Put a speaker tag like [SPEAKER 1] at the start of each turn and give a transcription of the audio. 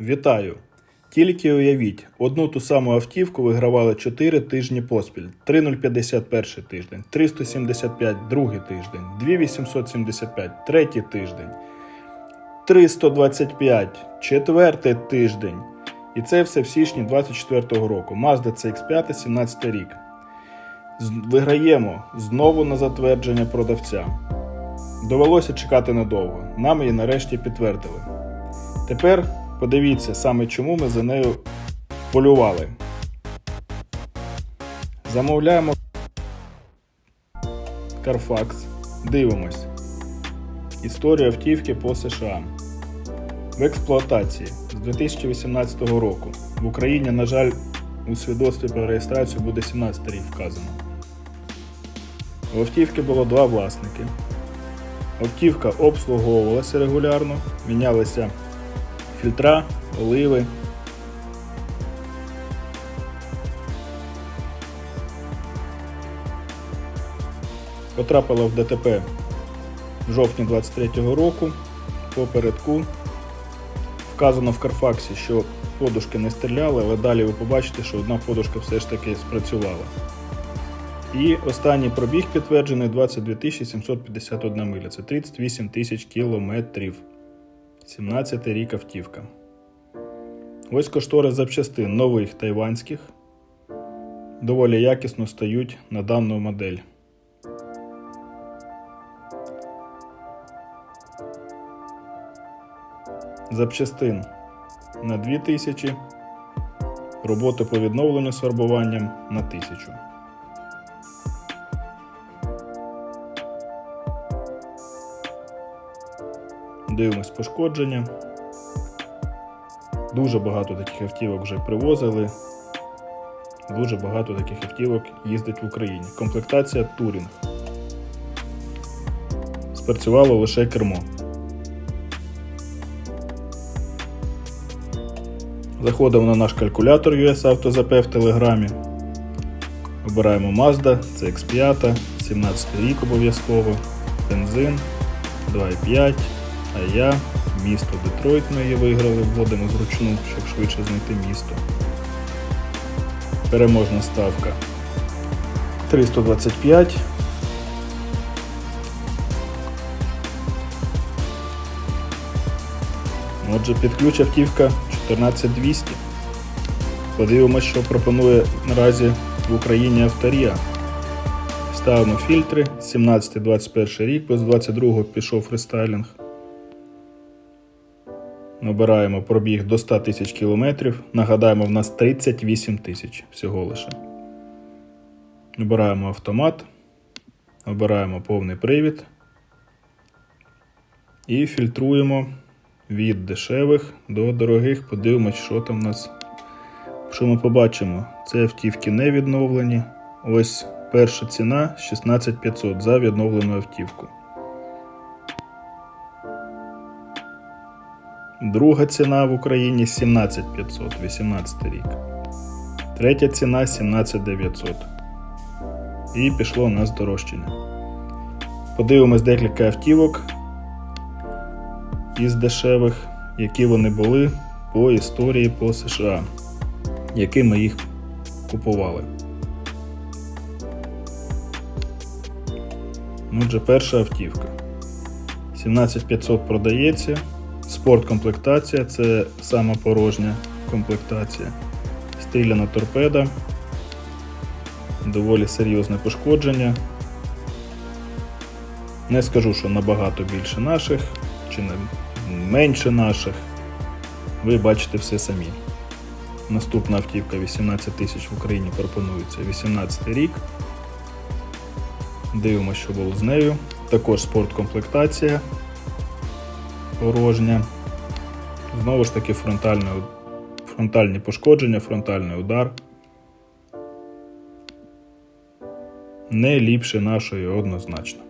[SPEAKER 1] Вітаю! Тільки уявіть, одну ту саму автівку вигравали 4 тижні поспіль. 3051 тиждень, 375 другий тиждень, 2875 третій тиждень, 325 четвертий тиждень. І це все в січні 24-го року. Mazda CX5 17 рік. Виграємо знову на затвердження продавця. Довелося чекати недовго. Нам її нарешті підтвердили. Тепер подивіться саме чому ми за нею полювали. Замовляємо Carfax. Дивимось. Історію автівки по США. В експлуатації з 2018 року. В Україні, на жаль, у свідоцтві про реєстрацію буде 17 рік вказано. У автівки було два власники. Автівка обслуговувалася регулярно, мінялися фільтра, оливи. Потрапила в ДТП в жовтні 23-го року. Попередку вказано в Карфаксі, що подушки не стріляли, але далі ви побачите, що одна подушка все ж таки спрацювала. І останній пробіг підтверджений 22 751 миля. Це 38 тисяч кілометрів. 17 рік автівка. Ось кошторис запчастин нових тайванських. Доволі якісно стають на дану модель. Запчастин на 2000. Роботи по відновленню з фарбуванням на 1000. Дивимось пошкодження. Дуже багато таких автівок вже привозили. Дуже багато таких автівок їздить в Україні. Комплектація Турінг. Спрацювало лише кермо. Заходимо на наш калькулятор US AutoZP в Телеграмі. Обираємо Mazda, CX5, 17 рік обов'язково, бензин, 2,5, а я, місто Детройт ми її виграли, вводимо зручну, щоб швидше знайти місто. Переможна ставка 325. Отже, під ключ автівка 14200. Подивимось, що пропонує наразі в Україні авторія. Ставимо фільтри. 17-21 рік, без 22 пішов фристайлінг. Набираємо пробіг до 100 тисяч кілометрів. Нагадаємо, в нас 38 тисяч всього лише. Набираємо автомат. Обираємо повний привід. І фільтруємо від дешевих до дорогих. Подивимось, що там у нас. Що ми побачимо? Це автівки не відновлені. Ось перша ціна 16500 за відновлену автівку. Друга ціна в Україні 17500, 18 рік. Третя ціна 17900. І пішло у нас. Подивимось декілька автівок із дешевих, які вони були по історії по США, якими їх купували. Отже, перша автівка. 17500 продається. Спорткомплектація це сама порожня комплектація. Стріляна торпеда. Доволі серйозне пошкодження. Не скажу, що набагато більше наших, чи менше наших. Ви бачите все самі. Наступна автівка 18 тисяч в Україні пропонується 18 рік. Дивимося, що було з нею. Також спорткомплектація порожня. Знову ж таки фронтальне, фронтальні пошкодження, фронтальний удар. Не ліпше нашої однозначно.